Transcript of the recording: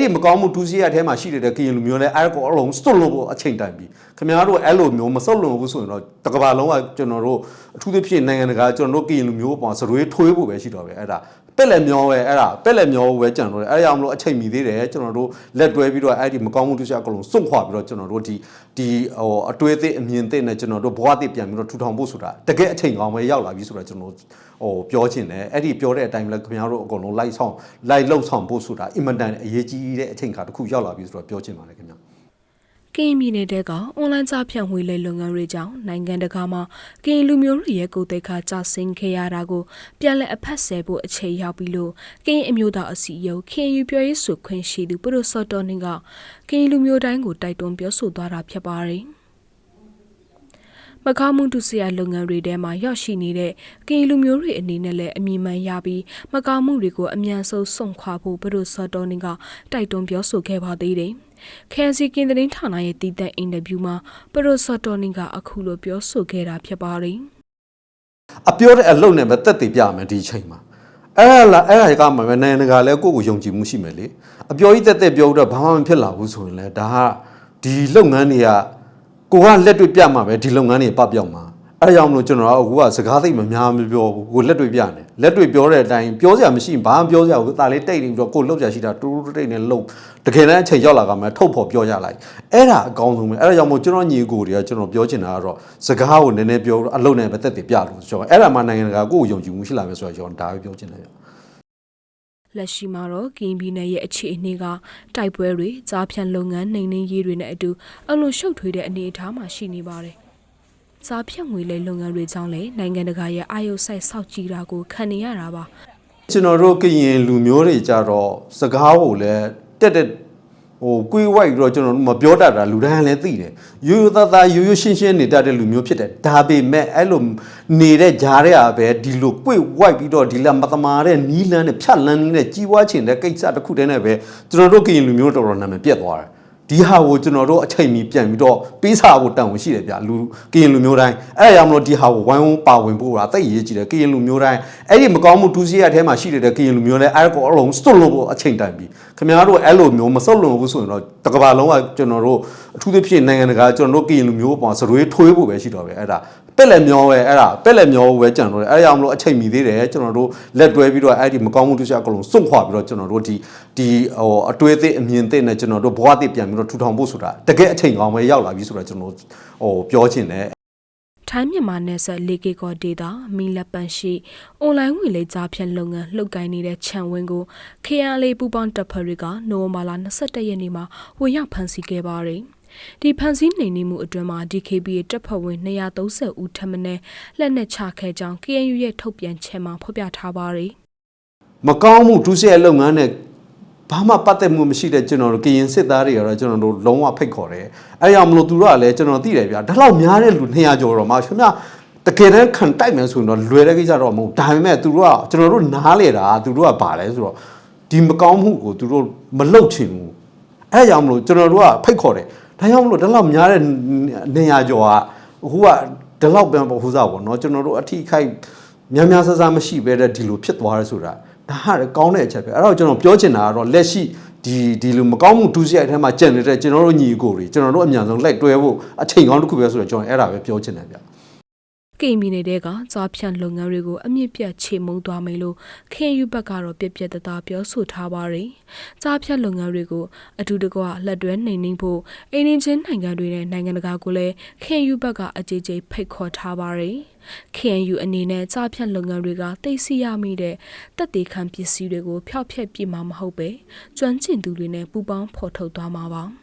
ဒီမကောင်းမှုဒုစရိုက်ထဲမှာရှိနေတဲ့ကရင်လူမျိုးလည်းအဲ့ကောအလုံးစွတ်လို့ဖို့အချိန်တိုင်ပြီခင်ဗျားတို့အဲ့လိုမျိုးမစွတ်လို့ဘူးဆိုရင်တော့တကဘာလုံးကကျွန်တော်တို့အထူးသဖြင့်နိုင်ငံတကာကျွန်တော်တို့ကရင်လူမျိုးပေါ့စရွေးထွေးဖို့ပဲရှိတော့ပဲအဲ့ဒါ ပက်လက်မျောပဲအဲ့ဒါပက်လက်မျောပဲကျွန်တော်တို့အဲ့ဒါကြောင့်မလို့အချိန်မီသေးတယ်ကျွန်တော်တို့လက်တွဲပြီးတော့အဲ့ဒီမကောင်းမှုဒုစရိုက်အကုန်လုံးစွန့်ခွာပြီးတော့ကျွန်တော်တို့ဒီဒီဟိုအတွေ့အသည့်အမြင်သည့်နဲ့ကျွန်တော်တို့ဘဝသစ်ပြန်ပြီးတော့ထူထောင်ဖို့ဆိုတာတကယ်အချိန်ကောင်းပဲရောက်လာပြီဆိုတော့ကျွန်တော်ဟိုပြောချင်တယ်အဲ့ဒီပြောတဲ့အတိုင်းလည်းခင်ဗျားတို့အကုန်လုံးလိုက်ဆောင်လိုက်လှုပ်ဆောင်ဖို့ဆိုတာအင်မတန်အရေးကြီးတဲ့အချိန်ခါတစ်ခုရောက်လာပြီဆိုတော့ပြောချင်ပါတယ်ခင်ဗျာ ကရင်ပြည်နယ်တဲကအွန်လိုင်းကြားဖြန့်ဝေလေလုပ်ငန်းတွေကြောင့်နိုင်ငံတကာမှာကရင်လူမျိုးတွေရဲ့ကိုယ်သိက္ခာကျဆင်းခဲ့ရတာကိုပြန်လည်အဖက်ဆယ်ဖို့အခြေရောက်ပြီးလို့ကရင်အမျိုးသားအစည်းအရုံးခင်ယူပြောရေးဆိုခွင့်ရှိသူပရိုစော့တော်နင်းကကရင်လူမျိုးတိုင်းကိုတိုက်တွန်းပြောဆိုသွားတာဖြစ်ပါတယ် မကားမှုတုစရလုပ်ငန်းတွေထဲမှာရောက်ရှိနေတဲ့ကရင်လူမျိုးတွေအနေနဲ့လည်းအမြင်မှန်ရပြီးမကားမှုတွေကိုအမြန်ဆုံးစွန့်ခွာဖို့ဘဒုစောတော်နင်းကတိုက်တွန်းပြောဆိုခဲ့ပါသေးတယ်။ KNC ကင်သတင်းဌာနရဲ့တည်တဲ့အင်တာဗျူးမှာပရိုစောတော်နင်းကအခုလိုပြောဆိုခဲ့တာဖြစ်ပါတယ်။အပြောတဲ့အလုပ်နဲ့ပဲတက်တည်ပြမယ်ဒီအချိန်မှာအဲ့ဒါလားအဲ့ဒါကမှပဲနိုင်ငံတကာလည်းကိုယ့်ကိုယုံကြည်မှုရှိမယ်လေအပြောကြီးတက်တက်ပြောတော့ဘာမှမဖြစ်လာဘူးဆိုရင်လည်းဒါကဒီလုပ်ငန်းတွေက ကိုကလက်တွေ့ပြမှာပဲဒီလုပ်ငန်းတွေပပျောက်မှာအဲ့ဒါကြောင့်မလို့ကျွန်တော်ကအခုကစကားသိပ်မများမပြောဘူးကိုလက်တွေ့ပြနေလက်တွေ့ပြောတဲ့အတိုင်းပြောစရာမရှိရင်ဘာမှပြောစရာဘူးဒါလေးတိတ်နေပြီးတော့ကိုလှုပ်ရှားရှိတာတူတူတိတ်နေလှုပ်တကယ်တမ်းအချိန်ရောက်လာကမှထုတ်ဖော်ပြောကြလိုက်အဲ့ဒါအကောင်းဆုံးပဲအဲ့ဒါကြောင့်မို့ကျွန်တော်ညီကိုတွေကကျွန်တော်ပြောချင်တာကတော့စကားကိုနည်းနည်းပြောအလုပ်နဲ့ပဲတက်တည်ပြလို့ကျွန်တော်အဲ့ဒါမှနိုင်ငံတကာကိုယ့်ကိုယုံကြည်မှုရှိလာမယ်ဆိုတော့ကျွန်တော်ဒါပဲပြောချင်တယ်ဗျ လက်ရှိမှာတော့ကင်းပြည်နယ်ရဲ့အခြေအနေကတိုက်ပွဲတွေကြားဖြန့်လုပ်ငန်းနှိမ်နှင်းရေးတွေနဲ့အတူအလွန်ရှုပ်ထွေးတဲ့အနေအထားမှာရှိနေပါတယ်။ကြားဖြန့်ငွေလိမ်လုပ်ငန်းတွေကြောင့်လည်းနိုင်ငံတကာရဲ့အာရုံစိုက်စောင့်ကြည့်တာကိုခံနေရတာပါ။ကျွန်တော်တို့ကရင်လူမျိုးတွေကြတော့စကားကိုလည်းတက်တက် ဟိုကွေးဝိုက်ပြီးတော့ကျွန်တော်တို့မပြောတတ်တာလူတိုင်းလည်းသိတယ်ရိုးရိုးသားသားရိုးရိုးရှင်းရှင်းနေတတ်တဲ့လူမျိုးဖြစ်တယ်ဒါပေမဲ့အဲ့လိုနေတဲ့ဂျားတွေကပဲဒီလိုကွေးဝိုက်ပြီးတော့ဒီလက်မသမာတဲ့နီးလန်းနဲ့ဖြတ်လန်းနဲ့ကြီးွားချင်တဲ့ကိစ္စတစ်ခုတည်းနဲ့ပဲကျွန်တော်တို့ကရင်လူမျိုးတော်တော်နာမည်ပြတ်သွားတယ် ဒီဟာကိုကျွန်တော်တို့အချိန်မီပြန်ပြီးတော့ပေးစာဖို့တန်ဝင်ရှိတယ်ဗျလူကရင်လူမျိုးတိုင်းအဲ့ဒါကြောင့်မလို့ဒီဟာကိုဝိုင်းဝန်းပါဝင်ဖို့ကတိတ်ရေးကြည့်တယ်ကရင်လူမျိုးတိုင်းအဲ့ဒီမကောင်းမှုဒုစရိုက်ထဲမှာရှိနေတဲ့ကရင်လူမျိုးလည်းအဲ့ကောအလုံးစွတ်လို့ဖို့အချိန်တိုင်ပြီခင်ဗျားတို့အဲ့လိုမျိုးမစွတ်လို့ဘူးဆိုရင်တော့တကဘာလုံးကကျွန်တော်တို့အထူးသဖြင့်နိုင်ငံတကာကျွန်တော်တို့ကရင်လူမျိုးပေါ့စရွေးထွေးဖို့ပဲရှိတော့ပဲအဲ့ဒါ ပက်လက်မျောပဲအဲ့ဒါပက်လက်မျောပဲကျွန်တော်တို့အဲ့ဒါကြောင့်မလို့အချိန်မီသေးတယ်ကျွန်တော်တို့လက်တွဲပြီးတော့အဲ့ဒီမကောင်းမှုဒုစရိုက်အကုန်လုံးစွန့်ခွာပြီးတော့ကျွန်တော်တို့ဒီဒီဟိုအတွေ့အသည့်အမြင်သည့်နဲ့ကျွန်တော်တို့ဘဝသစ်ပြန်ပြီးတော့ထူထောင်ဖို့ဆိုတာတကယ်အချိန်ကောင်းပဲရောက်လာပြီဆိုတော့ကျွန်တော်ဟိုပြောချင်တယ်ထိုင်းမြန်မာနယ်စပ်လေကေကောဒေတာမီလက်ပန်ရှိအွန်လိုင်းငွေလိမ်ကြားဖြတ်လုပ်ငန်းလှုပ်ကိုင်းနေတဲ့ခြံဝင်းကို KRL ပူပေါင်းတပ်ဖွဲ့တွေကနိုဝင်ဘာလ22ရက်နေ့မှာဝင်ရောက်ဖမ်းဆီးခဲ့ပါတယ်။ ဒီဖမ်းဆီးနှိမ်နင်းမှုအတွင်းမှာ DKB တပ်ဖွဲ့ဝင်230ဦးထပ်မံလက်နက်ချခဲ့ကြောင်း KNU ရဲ့ထုတ်ပြန်ချက်မှာဖော်ပြထားပါတယ်။မကောင်းမှုဒုစရိုက်လုပ်ငန်းနဲ့ဘာမှပတ်သက်မှုမရှိတဲ့ကျွန်တော်တို့ကရင်စစ်သားတွေကတော့ကျွန်တော်တို့လုံးဝဖိတ်ခေါ်တယ်အဲကြောင့်မလို့သူတို့ကလည်းကျွန်တော်သိတယ်ဗျာဒါလောက်များတဲ့လူ200ကျော်တော့မှရှင်ဗျတကယ်တမ်းခံတိုက်မယ်ဆိုရင်တော့လွယ်တဲ့ကိစ္စတော့မဟုတ်ဒါပေမဲ့သူတို့ကကျွန်တော်တို့နားလေတာသူတို့ကဘာလဲဆိုတော့ဒီမကောင်းမှုကိုသူတို့မလုပ်ချင်ဘူးအဲကြောင့်မလို့ကျွန်တော်တို့ကဖိတ်ခေါ်တယ် ဒါကြောင့်မလို့ဒါလောက်များတဲ့200ကျော်ကအခုကဒါလောက်ပြန်ပေါ်ဟိုစားပေါ့နော်ကျွန်တော်တို့အထိခိုက်များများဆဆမရှိပဲတဲ့ဒီလိုဖြစ်သွားရဲဆိုတာဒါဟာကောင်းတဲ့အချက်ပဲအဲ့တော့ကျွန်တော်ပြောချင်တာကတော့လက်ရှိဒီဒီလိုမကောင်းမှုဒုစရိုက်ထဲမှာကြံနေတဲ့ကျွန်တော်တို့ညီအကိုတွေကျွန်တော်တို့အများဆုံးလိုက်တွဲဖို့အချိန်ကောင်းတစ်ခုပဲဆိုတော့ကျွန်တော်အဲ့ဒါပဲပြောချင်တယ်ဗျ ကင်ပြည်နယ်တဲကကြားဖြန့်လုပ်ငန်းတွေကိုအမြင့်ပြတ်ချေမှုန်းသွားမယ်လို့ခင်ယူဘက်ကတော့ပြက်ပြက်တသားပြောဆိုထားပါတယ်။ကြားဖြန့်လုပ်ငန်းတွေကိုအထူးတကွလက်တွဲနှိမ်နှင်းဖို့အိန္ဒိချင်းနိုင်ငံတွေနဲ့နိုင်ငံတကာကိုလည်းခင်ယူဘက်ကအကြေကြေဖိတ်ခေါ်ထားပါတယ်။ KNU အနေနဲ့ကြားဖြန့်လုပ်ငန်းတွေကသိသိရမိတဲ့တက်တေခံပစ္စည်းတွေကိုဖျောက်ဖျက်ပြစ်မှာမဟုတ်ပဲကျွမ်းကျင်သူတွေနဲ့ပူးပေါင်းဖော်ထုတ်သွားမှာပါ။